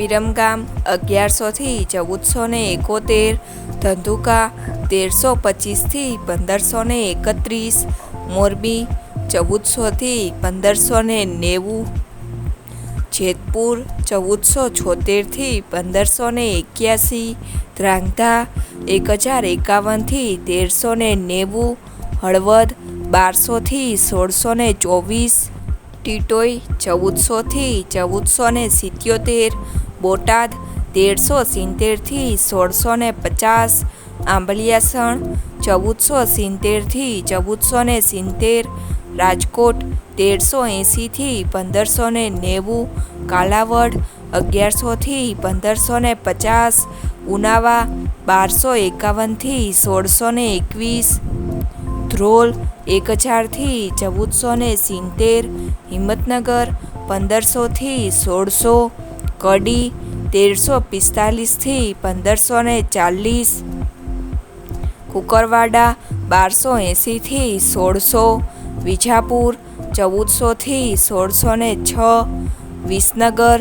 વિરમગામ અગિયારસોથી ચૌદસો ને એકોતેર, ધંધુકા તેરસો પચીસથી પંદરસો ને એકત્રીસ, મોરબી ચૌદસોથી પંદરસો ને નેવું, જેતપુર ચૌદસો છોતેરથી પંદરસો ને એક્યાસી ધ્રાંગધા એક હજાર એકાવનથી તેરસો ને નેવું, હળવદ બારસોથી સોળસો ને ચોવીસ ટીટોઈ ચૌદસોથી ચૌદસો ને સિત્યોતેર, બોટાદ તેરસો સિત્તેરથી સોળસો ને પચાસ, આંબલિયાસણ ચૌદસો સિત્તેરથી ચૌદસો ને સિત્તેર, રાજકોટ તેરસો એંસીથી પંદરસો ને નેવું, કાલાવડ અગિયારસોથી પંદરસો ને પચાસ, ઉનાવા બારસો એકાવનથી સોળસો ને એકવીસ, ધ્રોલ એક હજારથી ચૌદસો ને સિત્તેર, હિંમતનગર પંદરસોથી સોળસો, કડી તેરસો પિસ્તાલીસથી પંદરસો ને ચાલીસ, કુકરવાડા બારસો એંસીથી સોળસો, વિજાપુર ચૌદસોથી સોળસો ને છ, વિસનગર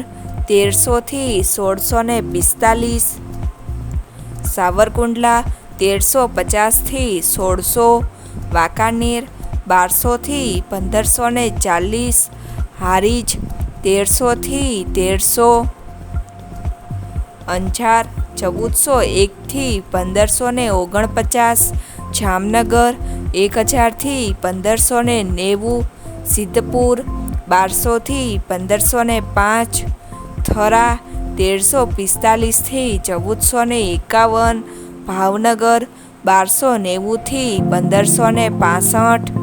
તેરસોથી સોળસો ને પિસ્તાલીસ, સાવરકુંડલા તેરસો પચાસથી સોળસો વાંકાનેર બારસોથી પંદરસો ને ચાલીસ, હારીજ તેરસોથી તેરસો, અંજાર ચૌદસો એકથી પંદરસો ને ઓગણપચાસ, જામનગર એક હજારથી પંદરસો ને નેવું, સિદ્ધપુર બારસોથી પંદરસો ને પાંચ, થરા તેરસો પિસ્તાલીસથી ચૌદસો ને એકાવન, ભાવનગર બારસો નેવુંથી પંદરસો ને પાસઠ